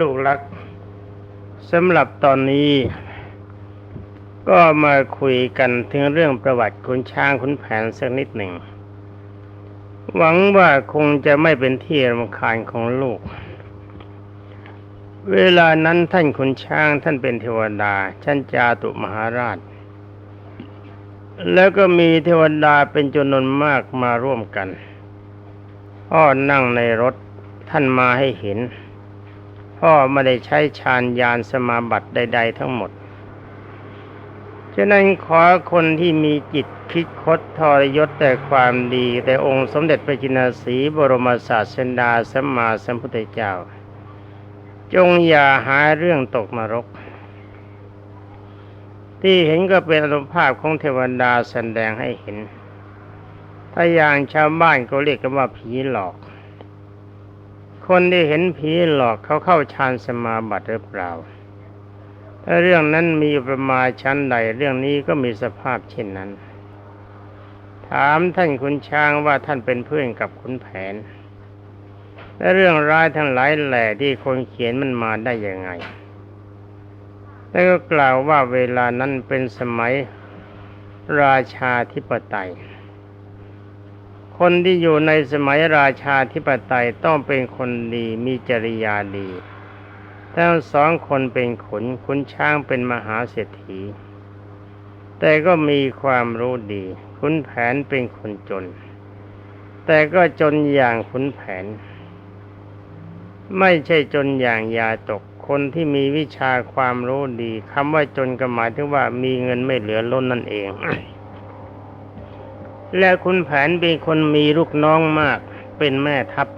ลูกรักสำหรับตอนนี้ ก็มาคุยกันถึงเรื่องประวัติคุณช้างคุณแผนสักนิดหนึ่ง หวังว่าคงจะไม่เป็นที่รำคาญของลูก เวลานั้นท่านคุณช้างท่านเป็นเทวดาชั้นจาตุมหาราช แล้วก็มีเทวดาเป็นจำนวนมากมาร่วมกันพ่อนั่งในรถท่านมาให้เห็น พ่อไม่ได้ใช้ฌานยานสมาบัติใด ๆ ทั้งหมด ฉะนั้นขอคนที่มีจิตคิดคดทรยศแต่ความดี แต่องค์สมเด็จพระจินสีบรมศาสดาสัมมาสัมพุทธเจ้า จงอย่าหาเรื่องตกนรก ที่เห็นก็เป็นอนุภาพของเทวดาแสดงให้เห็น ถ้าอย่างชาวบ้านก็เรียกกันว่าผีหลอก คนที่เห็นผีหลอกเขาเข้าฌานสมาบัติหรือเปล่า ถ้าเรื่องนั้นมีประมาณชั้นใดเรื่องนี้ก็มีสภาพเช่นนั้น ถามท่านคุณช้างว่าท่านเป็นเพื่อนกับคุณแผน และเรื่องร้ายทั้งหลายแหล่ที่คนเขียนมันมาได้ยังไง แล้วก็กล่าวว่าเวลานั้นเป็นสมัยราชาธิปไตย คนที่อยู่ในสมัยราชาธิปไตยต้องเป็นคนดีมีจริยาดีทั้งสองคนเป็นขนขุนช้างเป็นมหาเศรษฐี แต่ก็มีความรู้ดี ขุนแผนเป็นคนจน แต่ก็จนอย่างขุนแผน ไม่ใช่จนอย่างยาตกคนที่มีวิชาความรู้ดีคำว่าจนก็หมายถึงว่ามีเงินไม่เหลือล้นนั่นเอง และคุณแผนเป็นคนมีลูกน้องมากเป็นแม่ทัพ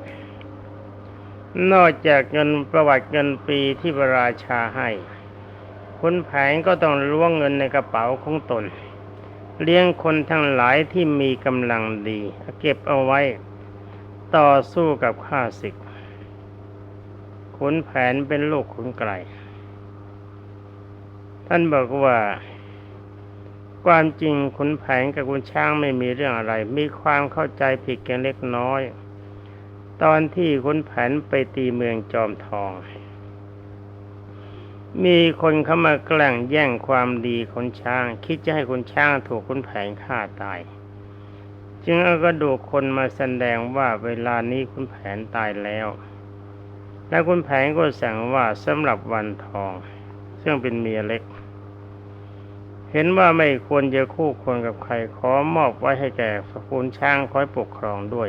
นอกจากเงินประวัติเงินปีที่พระราชาให้ คุณแผนก็ต้องล้วงเงินในกระเป๋าของตน เลี้ยงคนทั้งหลายที่มีกำลังดี เก็บเอาไว้ ต่อสู้กับข้าศึกขุนแผนเป็นลูกขุนไกรท่านบอกว่า ความจริงขุนแผนกับขุนช้างไม่มีเรื่องอะไร มีความเข้าใจผิดกันเล็กน้อย ตอนที่ขุนแผนไปตีเมืองจอมทอง มีคนเข้ามาแกล้งแย่งความดีขุนช้าง คิดจะให้ขุนช้างถูกขุนแผนฆ่าตาย จึงเอากระดูกคนมาแสดงว่าเวลานี้ขุนแผนตายแล้ว แล้วคุณแผนก็สั่งว่าสำหรับวันทอง ซึ่งเป็นเมียเล็ก เห็นว่าไม่ควรจะคู่ควรกับใครขอมอบไว้ให้แก่สกุลช้างคอยปกครองด้วย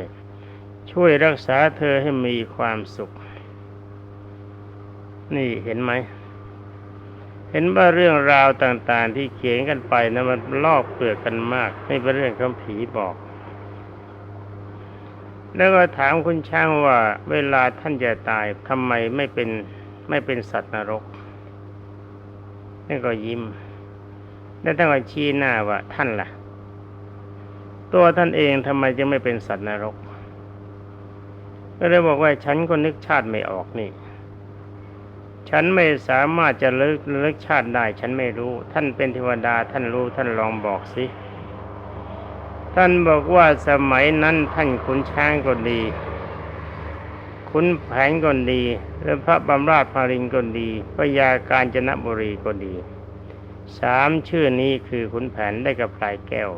ช่วยรักษาเธอให้มีความสุข นี่เห็นไหม เห็นว่าเรื่องราวต่างๆที่เขียนกันไปนะมันลอกเปลือกกันมากไม่เป็นเรื่องคำผีบอก แล้วก็ถามคุณช่างว่า เวลาท่านจะตายทำไมไม่เป็นไม่เป็นสัตว์นรกนี่นก็ยิ้ม แล้วท่าชี้หน้าว่าท่านล่ะ ตัวท่านเองทำไมจะไม่เป็นสัตว์นรก ก็เลยบอกว่าฉันก็นึกชาติไม่ออกนี่ฉันไม่สามารถจะเลิกเลิกชาติได้ ฉันไม่รู้ ท่านเป็นเทวดาท่านรู้ท่านลองบอกสิ ท่านบอกว่าสมัยนั้นท่านขุนช้างก็ดี ขุนแผนก็ดี และพระบำราชพารินก็ดีพระยาการจนบุรีก็ดี สามชื่อนี้คือขุนแผนได้กับปลายแก้ว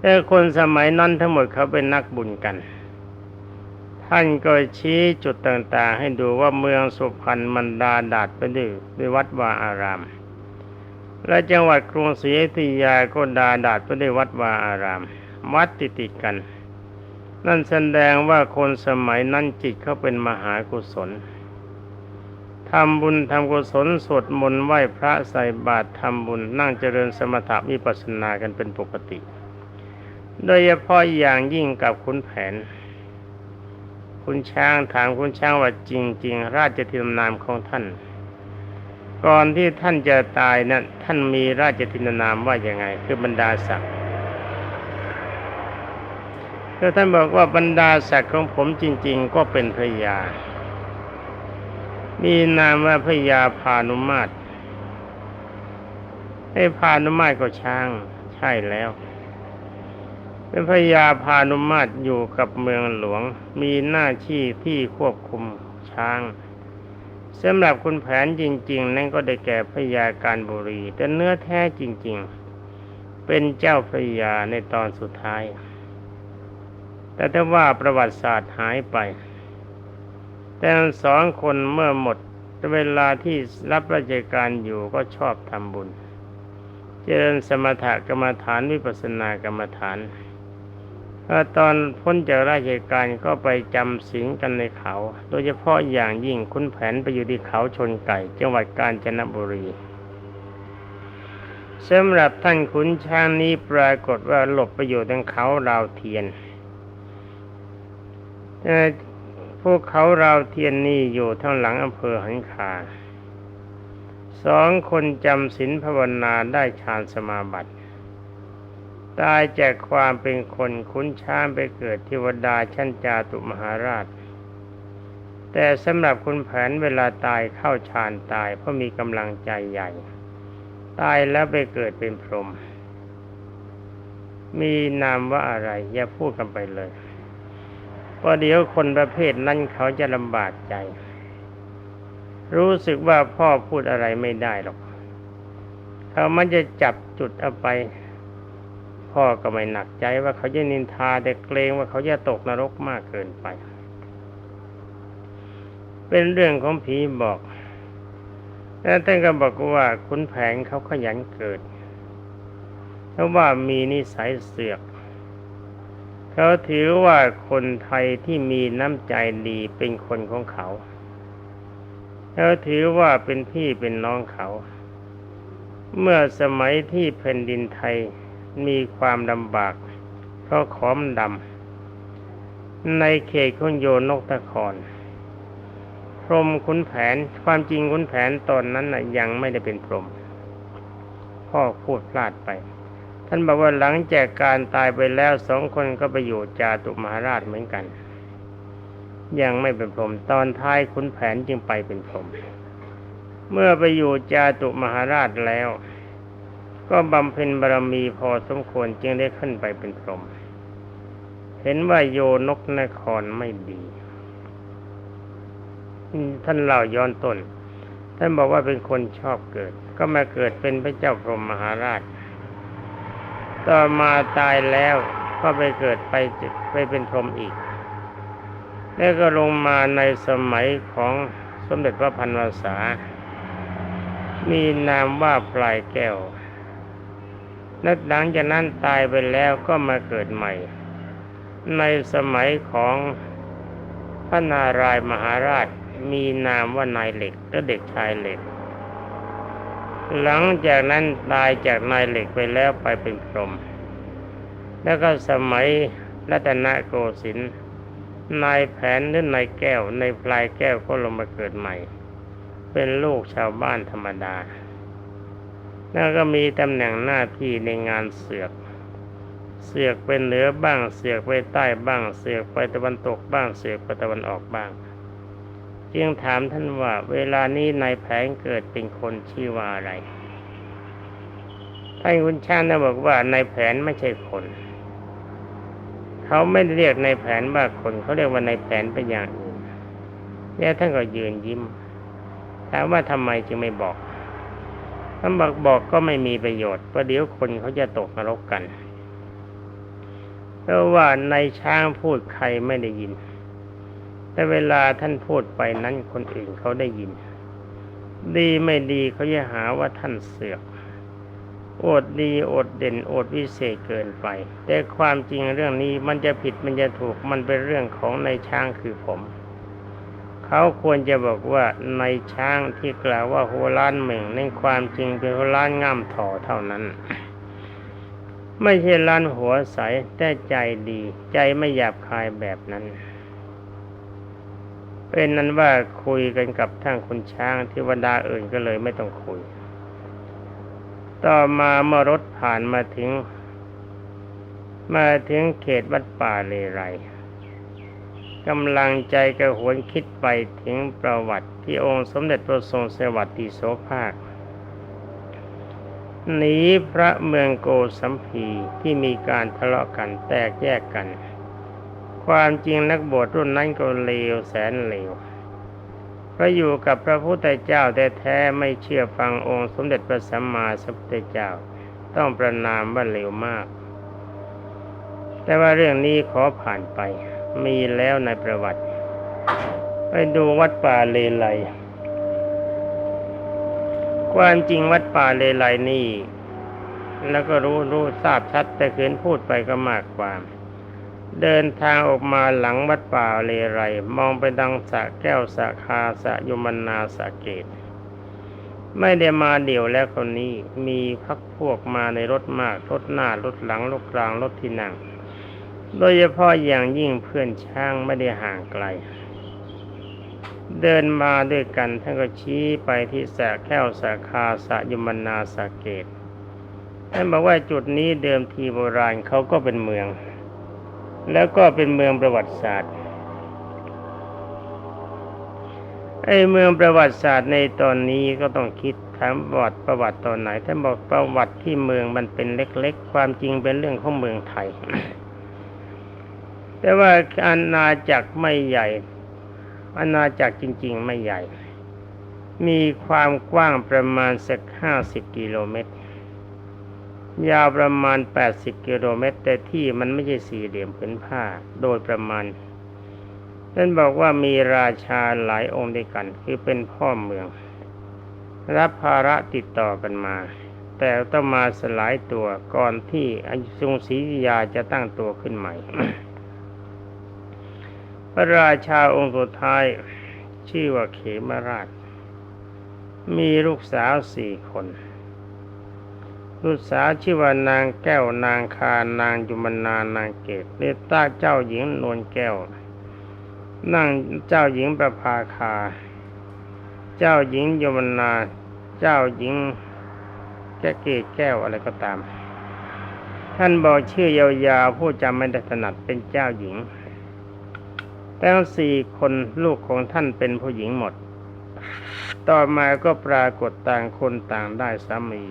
แต่คนสมัยนั้นทั้งหมดเขาเป็นนักบุญกัน ท่านก็ชี้จุดต่างๆ ให้ดูว่าเมืองสุพรรณมันดาดาดไปด้วยด้วยวัดวาอาราม และจังหวัดกรุงศรีอยุธยาก็ดาดาดไปด้วยวัดวาอาราม วัดติดติดกัน นั่นแสดงว่าคนสมัยนั้นจิตเขาเป็นมหากุศล ทำบุญทำกุศลสวดมนต์ไหว้พระใส่บาตรทำบุญนั่งเจริญสมถะวิปัสสนากันเป็นปกติ โดยเฉพาะอย่างยิ่งกับคุณแผน คุณช้างถามคุณช้างว่าจริง ๆ ราชธินนามของท่าน ก่อนที่ท่านจะตายนั้นท่านมีราชธินนามว่าอย่างไง คือบรรดาศักดิ์ก็ท่านบอกว่าบรรดาศักดิ์ของผมจริง ๆ ก็เป็นพระยา มีนามว่าพระยาพานุมาตรไอ้พานุมาตรก็ช้าง ใช่แล้วเป็นพระยาพานุมาตรอยู่กับเมืองหลวง มีหน้าที่ที่ควบคุมช้างสำหรับคุณแผนจริง ๆ นั่นก็ได้แก่พระยาการบุรี แต่เนื้อแท้จริง ๆ เป็นเจ้าพระยาในตอนสุดท้าย แต่ถ้าว่าประวัติศาสตร์หายไป แต่สองคนเมื่อหมดเวลาที่รับราชการอยู่ก็ชอบทำบุญ เจริญสมถกรรมฐานวิปัสสนากรรมฐานอตอนพ้นจากราชการก็ไปจำศีลกันในเขา โดยเฉพาะอย่างยิ่งคุณแผนไปอยู่ที่เขาชนไก่ จังหวัดกาญจนบุรีสำหรับท่านขุนช้างนี้ปรากฏว่าหลบไปอยู่ทางเขาราวเทียน พวกเขาราวเทียนนี่อยู่ทางหลังอำเภอหันคาสองคนจำศีลภาวนาได้ฌานสมาบัติตายจากความเป็นคนคุ้นช้างไปเกิดเทวดาชั้นจาตุมหาราช แต่สำหรับคุณแผนเวลาตายเข้าฌานตายเพราะมีกำลังใจใหญ่ ตายแล้วไปเกิดเป็นพรหมมีนามว่าอะไร อย่าพูดกันไปเลย เพราะเดี๋ยวคนประเภทนั้นเขาจะลำบากใจ รู้สึกว่าพ่อพูดอะไรไม่ได้หรอก เขามันจะจับจุดเอาไป พ่อก็ไม่หนักใจว่าเขาจะนินทาแต่เกรงว่าเขาจะตกนรกมากเกินไป เป็นเรื่องของผีบอกแล้วท่านก็บอกว่าคุณแผงเขาขยันเกิดเพราะว่ามีนิสัยเสือก เขาถือว่าคนไทยที่มีน้ำใจดีเป็นคนของเขา เขาถือว่าเป็นพี่เป็นน้องเขา เมื่อสมัยที่แผ่นดินไทยมีความลำบาก เพราะขอมดำในเขตของโยนกตะครพรหมขุนแผนความจริงขุนแผนตอนนั้นนะยังไม่ได้เป็นพรหมพ่อพูดพลาดไป ท่านบอกว่าหลังจากการตายไปแล้วสองคนก็ไปอยู่จาตุมหาราชเหมือนกัน ยังไม่เป็นพรหมตอนท้ายขุนแผนจึงไปเป็นพรหมเมื่อไปอยู่จาตุมหาราชแล้ว ก็บำเพ็ญบารมีพอสมควรจึงได้ขึ้นไปเป็นพรหมเห็นว่าโยนกนครไม่ดีท่านเล่าย้อนต้น ท่านบอกว่าเป็นคนชอบเกิด ก็มาเกิดเป็นพระเจ้าพรหมมหาราช ต่อมาตายแล้วก็ไปเกิดไปไปเป็นพรหมอีก แล้วก็ลงมาในสมัยของสมเด็จพระพันวษา มีนามว่าปลายแก้วนัดหลังจากนั้นตายไปแล้วก็มาเกิดใหม่ ในสมัยของพระนารายมหาราชมีนามว่านายเหล็กและเด็กชายเหล็ก หลังจากนั้นตายจากนายเหล็กไปแล้วไปเป็นพรหมแล้วก็สมัยรัตนโกสินทร์นายแผนหรือนายแก้วในปลายแก้วก็ลงมาเกิดใหม่ เป็นลูกชาวบ้านธรรมดา แล้วก็มีตำแหน่งหน้าที่ในงานเสือก เสือกไปเหนือบ้าง เสือกไปใต้บ้าง เสือกไปตะวันตกบ้าง เสือกไปตะวันออกบ้าง จึงถามท่านว่าเวลานี้นายแผนเกิดเป็นคนชื่อว่าอะไร ท่านคุณช่างนะบอกว่านายแผนไม่ใช่คน เขาไม่เรียกนายแผนว่าคนเขาเรียกว่านายแผนเป็นอย่างอื่นแล้วท่านก็ยืนยิ้มถามว่าทำไมจึงไม่บอกท่านบอกบอกก็ไม่มีประโยชน์เพระเดี๋ยวคนเขาจะตกนรกกันเพราะว่านายช้างพูดใครไม่ได้ยิน แต่เวลาท่านพูดไปนั้นคนอื่นเขาได้ยิน ดีไม่ดีเขาจะหาว่าท่านเสือกโอดดีโอดเด่นโอดวิเศษเกินไป แต่ความจริงเรื่องนี้มันจะผิดมันจะถูกมันเป็นเรื่องของในช้างคือผม เขาควรจะบอกว่าในช้างที่กล่าวว่าหัวล้านเหม่งในความจริงเป็นหัวล้านง่ามถอเท่านั้น ไม่ใช่ล้านหัวใสแต่ใจดี ใจไม่หยาบคายแบบนั้น เป็นนั้นว่าคุยกันกับท่านคุณช้างเทวดาอื่นก็เลยไม่ต้องคุย ต่อมาเมื่อรถผ่านมาถึง มาถึงเขตวัดป่าเลไรกำลังใจกระหวนคิดไปถึงประวัติที่องค์สมเด็จพระทรงสวัสดิโสภาคหนีพระเมืองโกสัมพีที่มีการทะเลาะกันแตกแยกกัน ความจริงนักบวชรุ่นนั้นก็เลวแสนเลวเพราะอยู่กับพระพุทธเจ้าแต่แท้ไม่เชื่อฟังองค์สมเด็จพระสัมมาสัมพุทธเจ้า ต้องประนามว่าเลวมาก แต่ว่าเรื่องนี้ขอผ่านไป มีแล้วในประวัติ ไปดูวัดป่าเลไลความจริงวัดป่าเลไลนี่ แล้วก็รู้รู้ทราบชัดแต่คืนพูดไปก็มากความ เดินทางออกมาหลังวัดป่าเลไร มองไปดังสะแก้วสะคาสะยมนาสะเกต ไม่ได้มาเดี่ยวแล้วคนนี้มีพักพวกมาในรถมากรถหน้ารถหลังรถกลางรถที่นั่ง โดยเฉพาะอย่างยิ่งเพื่อนช่างไม่ได้ห่างไกล เดินมาด้วยกันท่านก็ชี้ไปที่สะแก้วสะคาสะยมนาสะเกตท่านบอกว่าจุดนี้เดิมทีโบราณเขาก็เป็นเมือง แล้วก็เป็นเมืองประวัติศาสตร์ไอ้เมืองประวัติศาสตร์ในตอนนี้ก็ต้องคิดถามประวัติประวัติตอนไหนท่าบอกประวัติที่เมืองมันเป็นเล็ก ๆ ความจริงเป็นเรื่องของเมืองไทย แต่ว่าอาณาจักรไม่ใหญ่อาณาจักรจริง ๆ ไม่ใหญ่ มีความกว้างประมาณสักห้าสิบกิโลเมตร ยาวประมาณ 80 กิโลเมตร แต่ที่มันไม่ใช่สี่เหลี่ยมผืนผ้า โดยประมาณท่นบอกว่ามีราชาหลายองค์ด้วยกัน คือเป็นพ่อเมือง รับภาระติดต่อกันมา แต่ต้องมาสลายตัวก่อนที่อยุธศรียาจะตั้งตัวขึ้นใหม่ พระราชาองค์สุดท้าย ชื่อว่าเขมราช มีลูกสาวสี่คน ลูกสาวชื่อว่านางแก้วนางคานางจุมนานางเกตเนต้าเจ้าหญิงนวลแก้วนางเจ้าหญิงประภาคา เจ้าหญิงยมนา เจ้าหญิงแก้เกตแก้วอะไรก็ตาม ท่านบอกชื่อยาวๆผู้จำไม่ได้ถนัดเป็นเจ้าหญิง ทั้งสี่คนลูกของท่านเป็นผู้หญิงหมด ต่อมาก็ปรากฏต่างคนต่างได้สามี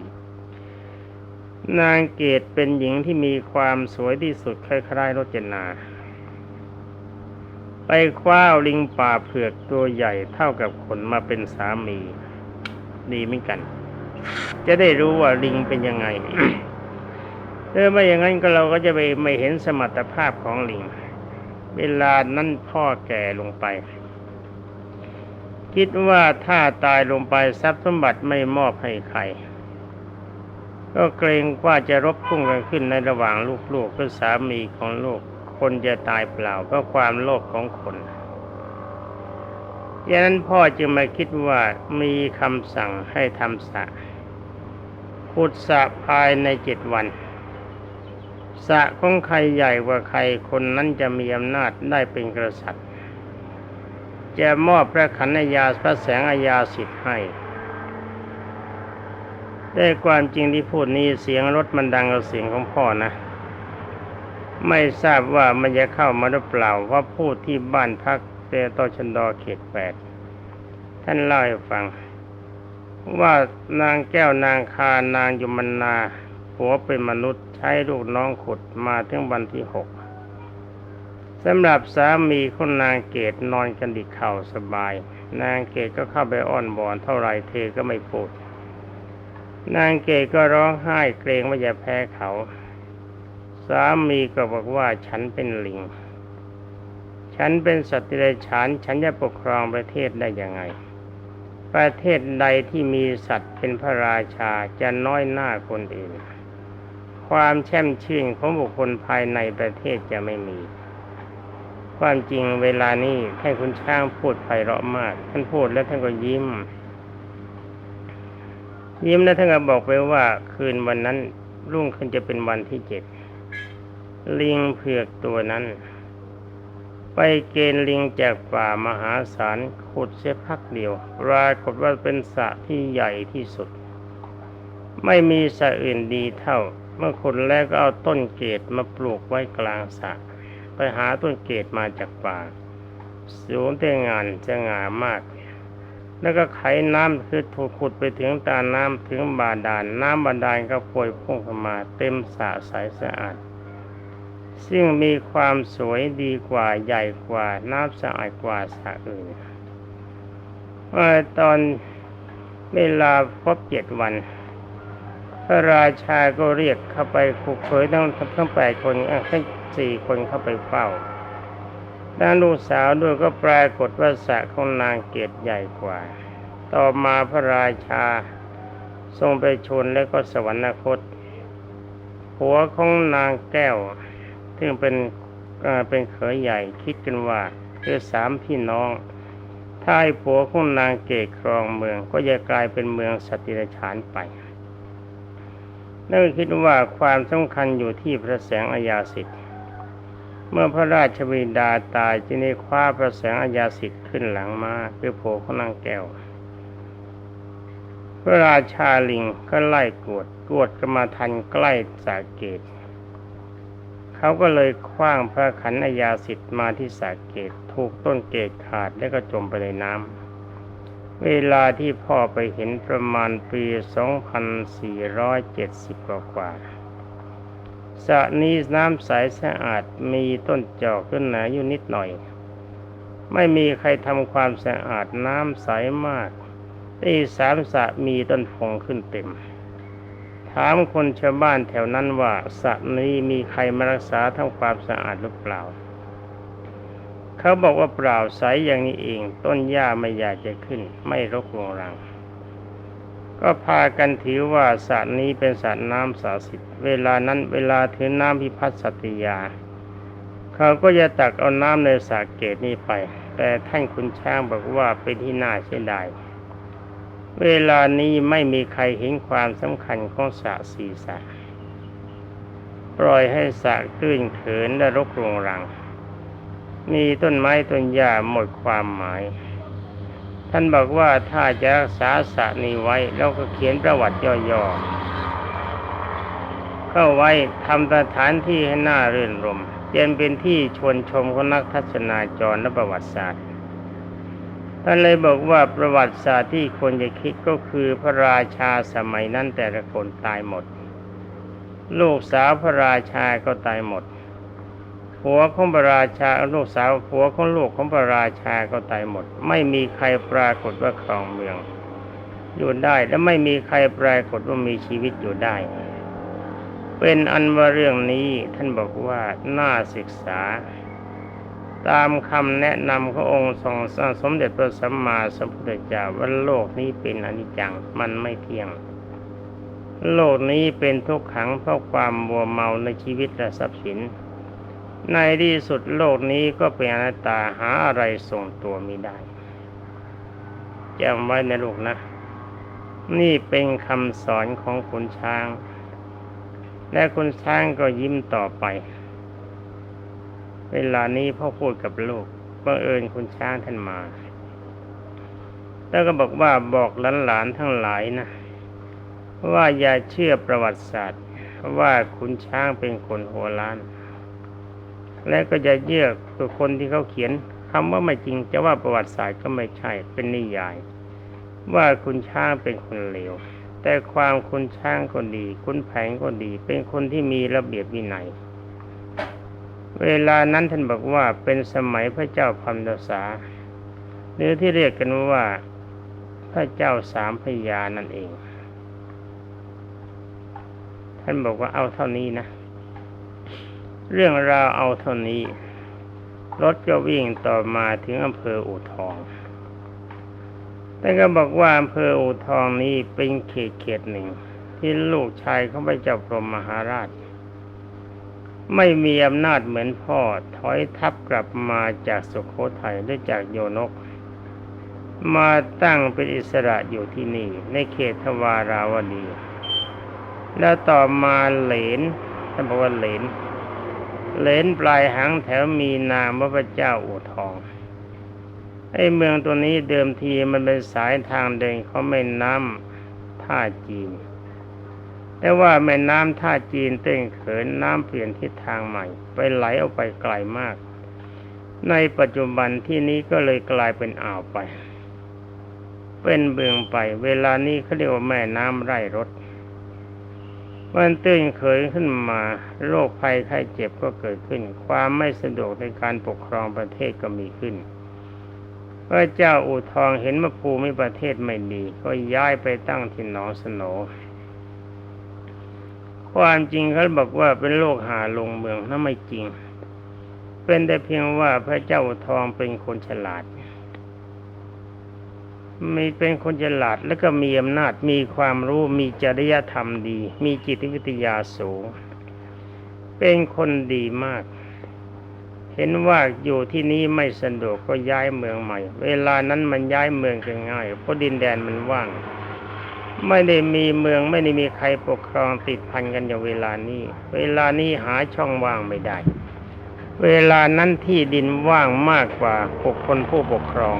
นางเกตเป็นหญิงที่มีความสวยที่สุดคล้ายๆรจนา ไปคว้าลิงป่าเผือกตัวใหญ่เท่ากับคนมาเป็นสามี ดีเหมือนกัน จะได้รู้ว่าลิงเป็นยังไงเออไม่อย่างนั้นก็เราก็จะไปไม่เห็นสมรรถภาพของลิง เวลานั้นพ่อแก่ลงไป คิดว่าถ้าตายลงไปทรัพย์สมบัติไม่มอบให้ใคร ก็เกรงว่าจะรบพุ่งกันขึ้นในระหว่างลูกๆกับสามีของลูก คนจะตายเปล่าเพราะความโลภของคนดังนั้นพ่อจึงมาคิดว่ามีคำสั่งให้ทำสระขุดสระภายในเจ็ดวันสระของใครใหญ่กว่าใครคนนั้นจะมีอำนาจได้เป็นกษัตริย์ จะมอบพระขันยาพระแสงอาญาสิทธิ์ให้ ได้ความจริงที่พูดนี้เสียงรถมันดังกับเสียงของพ่อนะ ไม่ทราบว่ามันจะเข้ามาหรือเปล่าเพราพูดที่บ้านพักเตตชนดอเขตแปดท่านเล่าให้ฟัง ว่านางแก้วนางคานางยมนาผัวเป็นมนุษย์ใช้ลูกน้องขุดมาถึงวันที่หกสำหรับสามีของนางเกตนอนกันดิกเข่าสบาย นางเกตก็เข้าไปอ้อนบอนเท่าไรเธอก็ไม่พูด นางเกตก็ร้องไห้เกรงว่าจะแพ้เขา สามีก็บอกว่าฉันเป็นลิง ฉันเป็นสัตว์เดรัจฉาน ฉันจะปกครองประเทศได้ยังไง ประเทศใดที่มีสัตว์เป็นพระราชาจะน้อยหน้าคนอื่น ความแช่มชื่นของบุคคลภายในประเทศจะไม่มี ความจริงเวลานี้ท่านคุณช่างพูดไพเราะมาก ท่านพูดแล้วท่านก็ยิ้ม ยิ้มแล้วท่านก็บอกไปว่าคืนวันนั้นรุ่งขึ้นจะเป็นวันที่เจ็ดลิงเผือกตัวนั้น ไปเกณฑ์ลิงจากป่ามหาศาลขุดเสียพักเดียวปรากฏว่าเป็นสระที่ใหญ่ที่สุด ไม่มีสระอื่นดีเท่า เมื่อขุดแล้วก็เอาต้นเกตมาปลูกไว้กลางสระไปหาต้นเกตมาจากป่า สูงแต่งานจะงามมาก แล้วก็ไขน้ำคือถูกขุดไปถึงตาน้ำถึงบาดาลน้ำบาดาลก็โปรยพุ่งเข้ามา เต็มสระใสสะอาด ซึ่งมีความสวยดีกว่าใหญ่กว่าน้ำสะอาดกว่าสระอื่นว่าตอนเวลาครบเจ็ดวัน พระราชาก็เรียกเข้าไปขุกเผยทั้งทั้งแปดคนทั้งสี่คนเข้าไปเฝ้า ด้านลูกสาวด้วยก็ปรากฏว่าสะของนางเกตใหญ่กว่า ต่อมาพระราชาทรงไปชนแล้วก็สวรรคต หัวของนางแก้ว ซึ่งเป็นเป็นเขยใหญ่คิดกันว่าคือสามพี่น้องถ้าไอ้ผัวของนางเกตครองเมืองก็จะกลายเป็นเมืองสติรฉานไปนั่นคิดว่าความสำคัญอยู่ที่พระแสงอาญาสิทธิ์ เมื่อพระราชบิดาตายจึงได้คว้าพระแสงอาญาสิทธิ์ขึ้นหลังมาคือโผล่ของนางแก้ว พระราชาลิงก็ไล่กวดกวดก็มาทันใกล้สาเกต เขาก็เลยคว้างพระขันอาญาสิทธิ์มาที่สาเกต ถูกต้นเกตขาดแล้วก็จมไปในน้ำ เวลาที่พ่อไปเห็นประมาณปี 2470 กว่าวา สระนี้น้ำใสสะอาดมีต้นจอกต้นหนาอยู่นิดหน่อย ไม่มีใครทำความสะอาดน้ำใสมากที่สามสระมีต้นฟงขึ้นเต็ม ถามคนชาวบ้านแถวนั้นว่าสระนี้มีใครมารักษาทำความสะอาดหรือเปล่า เขาบอกว่าเปล่าใสอย่างนี้เอง ต้นหญ้าไม่อยากจะขึ้น ไม่รกรงรัง ก็พากันถือว่าสระนี้เป็นสระน้ำสาสิทธิ์เวลานั้นเวลาถือน้ำพิพัฒน์สัตยา เขาก็จะตักเอาน้ำในสระเกตนี้ไป แต่ท่านคุณช้างบอกว่าเป็นที่น่าเสียดายเวลานี้ไม่มีใครเห็นความสำคัญของสระสีสระปล่อยให้สระตื้นเขินและรกรุงรัง มีต้นไม้ต้นหญ้าหมดความหมาย ท่านบอกว่าถ้าจะรักษาสระนี้ไว้ แล้วก็เขียนประวัติย่อๆเข้าไว้ทำสถานที่ให้น่ารื่นรมเจนเป็นที่ชวนชมของนักทัศนาจรและประวัติศาสตร์ท่านเลยบอกว่าประวัติศาสตร์ที่คนจะคิดก็คือพระราชาสมัยนั้นแต่ละคนตายหมด ลูกสาวพระราชาก็ตายหมด ผัวของพระราชาลูกสาวผัวของลูกของพระราชาก็ตายหมด ไม่มีใครปรากฏว่าครองเมือง อยู่ได้และไม่มีใครปรากฏว่ามีชีวิตอยู่ได้ เป็นอันว่าเรื่องนี้ท่านบอกว่าน่าศึกษา ตามคำแนะนำขององค์ทรงสมเด็จพระสัมมาสัมพุทธเจ้าว่าโลกนี้เป็นอนิจจังมันไม่เที่ยงโลกนี้เป็นทุกขังเพราะความมัวเมาในชีวิตและทรัพย์สิน ในที่สุดโลกนี้ก็เป็นอนัตตาหาอะไรส่งตัวม่ได้จำไว้นะลูกนะ นี่เป็นคำสอนของคุณช้าง และคุณช้างก็ยิ้มต่อไป เวลานี้พ่อพูดกับลูกบังเอิญคุณช้างท่านมา แล้วก็บอกว่าบอกหลานๆทั้งหลายนะ ว่าอย่าเชื่อประวัติศาสตร์ว่าคุณช้างเป็นคนหัวล้าน และก็จะเยือกตัวคนที่เขาเขียนคำว่าไม่จริงจะว่าประวัติศาสตร์ก็ไม่ใช่เป็นนิยาย ว่าคุณช้างเป็นคนเลวแต่ความคุณช้างก็ดี คุณแผงก็ดี เป็นคนที่มีระเบียบวินัย เวลานั้นท่านบอกว่าเป็นสมัยพระเจ้าพันดษาหรือที่เรียกกันว่าพระเจ้าสามพระยานั่นเอง ท่านบอกว่าเอาเท่านี้นะ เรื่องราวเอาเท่านี้ รถก็วิ่งต่อมาถึงอำเภออู่ทอง แต่ก็บอกว่าอำเภออู่ทองนี้เป็นเขตเขตหนึ่ง ที่ลูกชายเของพระเจ้าพรมมหาราช ไม่มีอำนาจเหมือนพ่อถอยทัพกลับมาจากสุโขทัยหรือจากโยนก มาตั้งเป็นอิสระอยู่ที่นี่ในเขตทวาราวดี แล้วต่อมาเหลนท่านบอกว่าเหลน เลนปลายหางแถวมีนามว่าพระเจ้าอู่ทองไอ้เมืองตัวนี้เดิมทีมันเป็นสายทางเดินเของแม่น้ำท่าจีน แต่ว่าแม่น้ำท่าจีนเต้นเขินน้ำเปลี่ยนทิศทางใหม่ ไปไหลออกไปไกลมาก ในปัจจุบันที่นี้ก็เลยกลายเป็นอ่าวไป เป็นเบืองไป เวลานี้เขาเรียกว่าแม่น้ำไร่รถ มันตื้นเขยขึ้นมา โรคภัยไข้เจ็บก็เกิดขึ้น ความไม่สะดวกในการปกครองประเทศก็มีขึ้นพระเจ้าอู่ทองเห็นว่าภูมิประเทศไม่ดีก็ย้ายไปตั้งที่หนองสโหนความจริงเขาบอกว่าเป็นโลกหาลงเมืองนั่นไม่จริง เป็นแต่เพียงว่าพระเจ้าอู่ทองเป็นคนฉลาด มีเป็นคนฉลาดแล้วก็มีอำนาจมีความรู้มีจริยธรรมดี มีจิตวิทยาสูง เป็นคนดีมาก เห็นว่าอยู่ที่นี้ไม่สะดวกก็ย้ายเมืองใหม่ เวลานั้นมันย้ายเมืองกันง่ายเพราะดินแดนมันว่าง ไม่ได้มีเมืองไม่ได้มีใครปกครองติดพันกันอย่างเวลานี้ เวลานี้หาช่องว่างไม่ได้ เวลานั้นที่ดินว่างมากกว่าปกคนผู้ปกครอง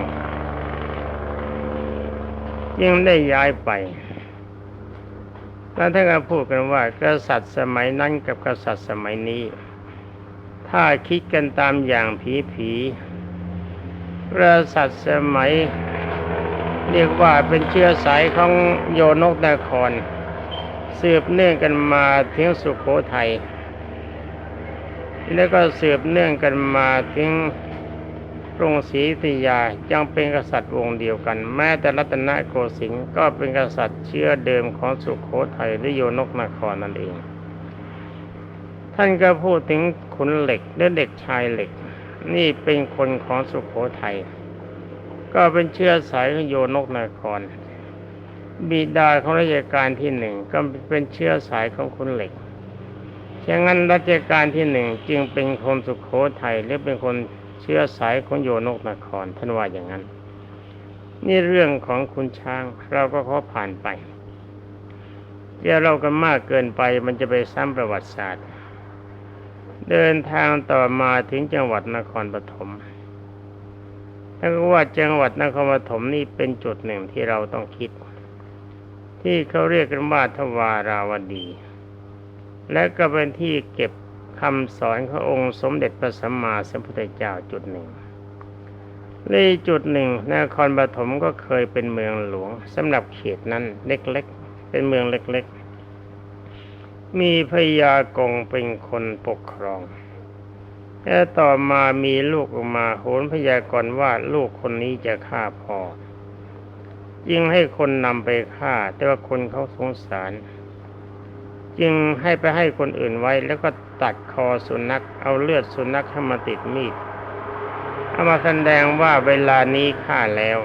ยังได้ย้ายไป แล้วท่านก็พูดกันว่ากษัตริย์สมัยนั้นกับกษัตริย์สมัยนี้ ถ้าคิดกันตามอย่างผีผีๆกษัตริย์สมัย เรียกว่าเป็นเชื้อสายของโยนกนคร สืบเนื่องกันมาถึงสุโขทัยแล้วก็สืบเนื่องกันมาถึง กรุงศรีอยุธยายังเป็นกษัตริย์วงศ์เดียวกัน แม้แต่รัตนโกสินทร์ก็เป็นกษัตริย์เชื้อเดิมของสุโขทัยหรือโยนกนครนั่นเอง ท่านก็พูดถึงขุนเหล็กและเด็กชายเหล็ก นี่เป็นคนของสุโขทัยก็เป็นเชื้อสายของโยนกนคร บิดาของรัชกาลที่หนึ่งก็เป็นเชื้อสายของขุนเหล็กฉะนั้นรัชกาลที่หนึ่งจึงเป็นคนสุโขทัยหรือเป็นคน เชื้อสายของโยนกนครท่านว่าอย่างนั้น นี่เรื่องของคุณช้างเราก็ขอผ่านไปเดี๋ยวเรากันมากเกินไปมันจะไปซ้ำประวัติศาสตร์ เดินทางต่อมาถึงจังหวัดนครปฐมถ้าว่าจังหวัดนครปฐมนี่เป็นจุดหนึ่งที่เราต้องคิด ที่เขาเรียกกันว่าทวาราวดี และก็เป็นที่เก็บ คำสอนขององค์สมเด็จพระสัมมาสัมพุทธเจ้าจุดหนึ่งในจุดหนึ่งนครปฐมก็เคยเป็นเมืองหลวงสำหรับเขตนั้นเล็กๆ เป็นเมืองเล็กๆ มีพญากงเป็นคนปกครองและต่อมามีลูกออกมาโหนพยากรณ์ว่าลูกคนนี้จะฆ่าพ่อจึงให้คนนำไปฆ่า แต่ว่าคนเขาสงสาร จึงให้ไปให้คนอื่นไว้แล้วก็ ตัดคอสุนัข เอาเลือดสุนัขเข้ามาติดมีด เอามาแสดงว่าเวลานี้ฆ่าแล้ว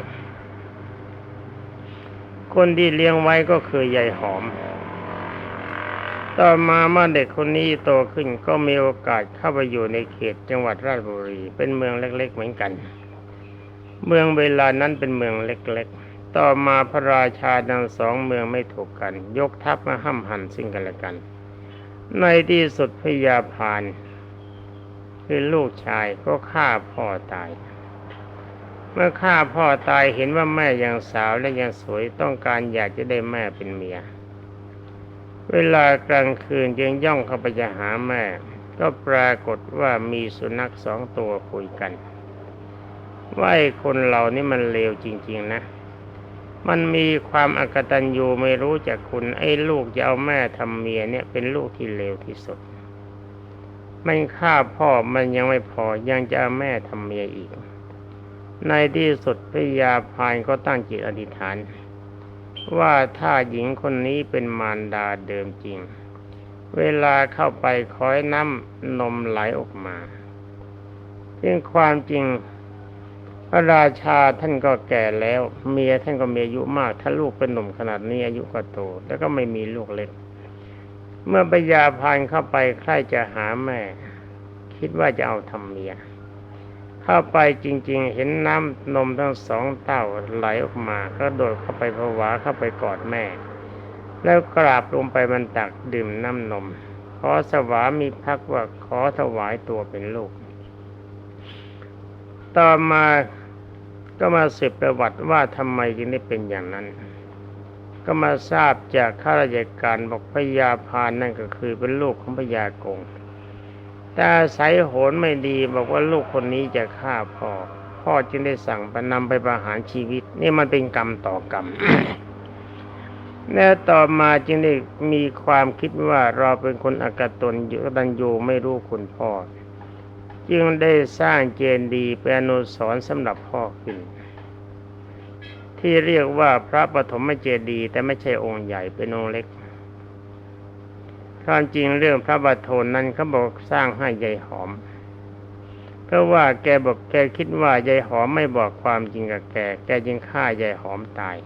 คนที่เลี้ยงไว้ก็คือยายหอม ต่อมาเมื่อเด็กคนนี้โตขึ้นก็มีโอกาสเข้าไปอยู่ในเขตจังหวัดราชบุรี เป็นเมืองเล็ก ๆ เหมือนกัน เมืองเวลานั้นเป็นเมืองเล็ก ๆต่อมาพระราชาทั้งสองเมืองไม่ถูกกัน ยกทัพมาห้ำหันซึ่งกันและกัน ในที่สุดพญาพานคือลูกชายก็ฆ่าพ่อตาย เมื่อฆ่าพ่อตายเห็นว่าแม่ยังสาวและยังสวยต้องการอยากจะได้แม่เป็นเมีย เวลากลางคืนจึงย่องเข้าไปจะหาแม่ ก็ปรากฏว่ามีสุนัขสองตัวคุยกัน ว่าไอ้คนเรานี่มันเลวจริง ๆ นะ มันมีความอักตัญญูไม่รู้จักคุณ ไอ้ลูกจะเอาแม่ทำเมียเนี่ยเป็นลูกที่เลวที่สุด มันฆ่าพ่อมันยังไม่พอยังจะเอาแม่ทำเมียอีก ในที่สุดพยาพานก็ตั้งจิตอธิษฐาน ว่าถ้าหญิงคนนี้เป็นมารดาเดิมจริง เวลาเข้าไปคอยน้ำนมไหลออกมาซึ่งความจริง พระราชาท่านก็แก่แล้ว เมียท่านก็มีอายุมาก ถ้าลูกเป็นหนุ่มขนาดนี้อายุก็โต แล้วก็ไม่มีลูกเล็ก เมื่อปยาพานเข้าไปใครจะหาแม่ คิดว่าจะเอาทำเมีย เข้าไปจริง ๆ เห็นน้ำนมทั้งสองเต้าไหลออกมาก็โดดเข้าไปผวาเข้าไปกอดแม่ แล้วกราบลงไปบนตักดื่มน้ำนม ขอสวามีพักว่าขอถวายตัวเป็นลูก ต่อมา ก็มาสืบประวัติว่าทำไมจึงได้เป็นอย่างนั้น ก็มาทราบจากข้าราชการบอกพญาพานนั่นก็คือเป็นลูกของพญากงแต่อายโหนไม่ดีบอกว่าลูกคนนี้จะฆ่าพ่อ พ่อจึงได้สั่งไปนำไปประหารชีวิต นี่มันเป็นกรรมต่อกรรมแล้วต่อมาจึงได้มีความคิดว่าเราเป็นคนอกตันยูตันยูไม่รู้คุณพ่อ จึงได้สร้างเจดีย์เป็นอนุสรณ์สำหรับพ่อขึ้น ที่เรียกว่าพระปฐมเจดีย์แต่ไม่ใช่องค์ใหญ่เป็นองค์เล็กความจริงเรื่องพระบาโทนนั้นเขาบอกสร้างให้ยายหอม เพราะว่าแกบอกแกคิดว่ายายหอมไม่บอกความจริงกับแก แกจึงฆ่ายายหอมตาย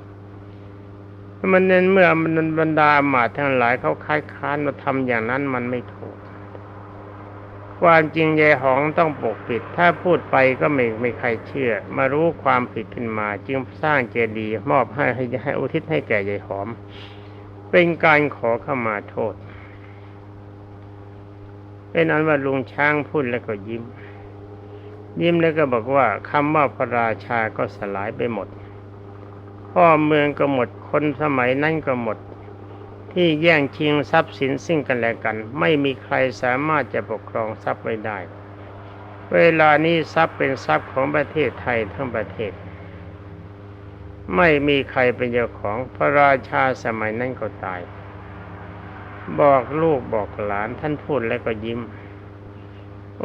มันเน้นเมื่อมันบรรดาหมาทั้งหลายเขาค้ายค้านมาทำอย่างนั้นมันไม่ถูก ความจริงยายหอมต้องปกปิด ถ้าพูดไปก็ไม่ไม่ใครเชื่อ มารู้ความผิดขึ้นมาจึงสร้างเจดีย์มอบให้ให้ให้อุทิศให้แก่ยายหอม เป็นการขอเข้ามาโทษ เป็นอันว่าลุงช้างพูดแล้วก็ยิ้ม ยิ้มแล้วก็บอกว่าคำว่าพระราชาก็สลายไปหมด พ่อเมืองก็หมดคนสมัยนั้นก็หมด ที่แย่งชิงทรัพย์สินซึ่งกันและกัน ไม่มีใครสามารถจะปกครองทรัพย์ไว้ได้ เวลานี้ทรัพย์เป็นทรัพย์ของประเทศไทยทั้งประเทศ ไม่มีใครเป็นเจ้าของพระราชาสมัยนั้นก็ตาย บอกลูกบอกหลานท่านพูดแล้วก็ยิ้ม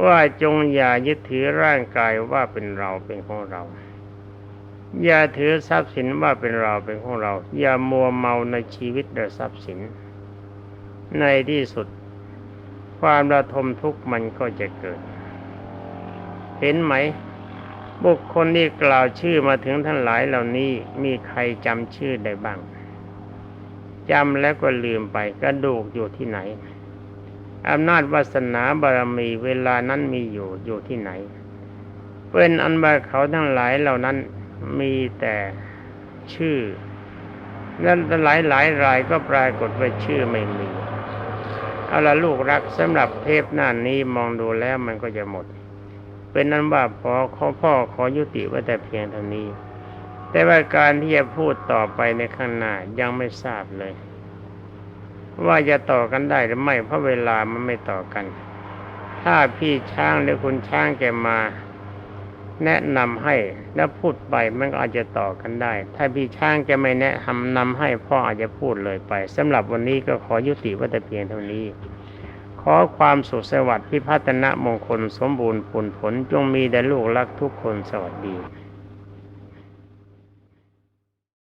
ว่าจงอย่ายึดถือร่างกายว่าเป็นเราเป็นของเรา อย่าถือทรัพย์สินว่าเป็นเราเป็นของเรา อย่ามัวเมาในชีวิตโดยทรัพย์สิน ในที่สุด ความระทมทุกข์มันก็จะเกิด เห็นไหม บุคคลที่กล่าวชื่อมาถึงท่านหลายเหล่านี้มีใครจำชื่อได้บ้างจำแล้วก็ลืมไปกระดูกอยู่ที่ไหนอำนาจวาสนาบารมีเวลานั้นมีอยู่อยู่ที่ไหน เป็นอันว่าเขาทั้งหลายเหล่านั้น มีแต่ชื่อและหลายหลายรายก็ปรากฏว่าชื่อไม่มีเอาละลูกรักสำหรับเทปหน้านี้มองดูแล้วมันก็จะหมด เป็นนั้นว่าพอขอพ่อขอยุติไว้แต่เพียงเท่านี้ แต่ว่าการที่จะพูดต่อไปในข้างหน้ายังไม่ทราบเลย ว่าจะต่อกันได้หรือไม่เพราะเวลามันไม่ต่อกัน ถ้าพี่ช้างหรือคุณช้างแกมา แนะนำให้แล้วพูดไปมันก็อาจจะต่อกันได้ ถ้าพี่ช้างจะไม่แนะนำนำให้พ่ออาจจะพูดเลยไปสำหรับวันนี้ก็ขอยุติไว้แต่เพียงเท่านี้ ขอความสุขสวัสดิ์พิพัฒนมงคลสมบูรณ์ผลผลจงมีแด่ลูกรักทุกคนสวัสดี